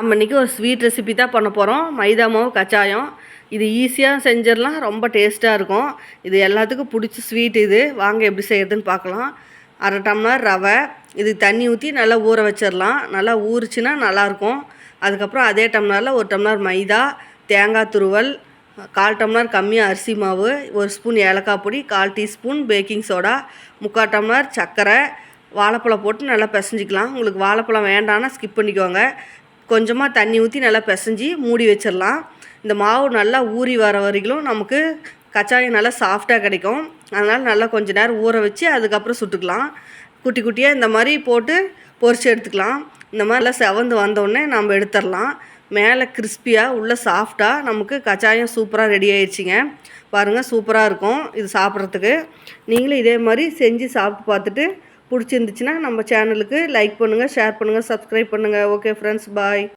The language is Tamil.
நம்ம இன்றைக்கி ஒரு ஸ்வீட் ரெசிபி தான் பண்ண போகிறோம் மைதா மாவு கச்சாயம். இது ஈஸியாக செஞ்சிடலாம். ரொம்ப டேஸ்ட்டாக இருக்கும். இது எல்லாத்துக்கும் பிடிச்ச ஸ்வீட் இது. வாங்க எப்படி செய்யறதுன்னு பார்க்கலாம். அரை டம்ளர் ரவை. இது தண்ணி ஊற்றி நல்லா ஊற வச்சிடலாம். நல்லா ஊறிச்சின்னா நல்லாயிருக்கும் அதுக்கப்புறம் அதே டம்ளரில் ஒரு டம்ளர் மைதா தேங்காய் துருவல் கால் டம்ளர் கம்மியாக அரிசி மாவு ஒரு ஸ்பூன் ஏலக்காய் பொடி கால் டீஸ்பூன் பேக்கிங் சோடா முக்கால் டம்ளர் சர்க்கரை. வாழைப்பழம் போட்டு நல்லா பிசைஞ்சிக்கலாம். உங்களுக்கு வாழைப்பழம் வேண்டாம்னா ஸ்கிப் பண்ணிக்கோங்க. கொஞ்சமாக தண்ணி ஊற்றி நல்லா பிசைஞ்சி மூடி வச்சிடலாம். இந்த மாவு நல்லா ஊறி வர வரைக்கும் நமக்கு கச்சாயம் நல்லா சாஃப்டாக கிடைக்கும். அதனால் நல்லா கொஞ்சம் நேரம் ஊற வச்சு அதுக்கப்புறம் சுட்டுக்கலாம். குட்டி குட்டியாக இந்த மாதிரி போட்டு பொரிச்சு எடுத்துக்கலாம். இந்த மாதிரிலாம் செவந்து வந்தோடனே நம்ம எடுத்துடலாம். மேலே கிறிஸ்பியாக உள்ளே சாஃப்டாக நமக்கு கச்சாயம் சூப்பராக ரெடி ஆயிடுச்சிங்க பாருங்கள் சூப்பராக இருக்கும். இது சாப்பிட்றதுக்கு. நீங்களும் இதே மாதிரி செஞ்சு சாப்பிட்டு பார்த்துட்டு பிடிச்சிருந்துச்சின்னா நம்ம சேனலுக்கு லைக் பண்ணுங்கள் ஷேர் பண்ணுங்கள் சப்ஸ்கிரைப் பண்ணுங்கள் ஓகே ஃப்ரெண்ட்ஸ் பாய்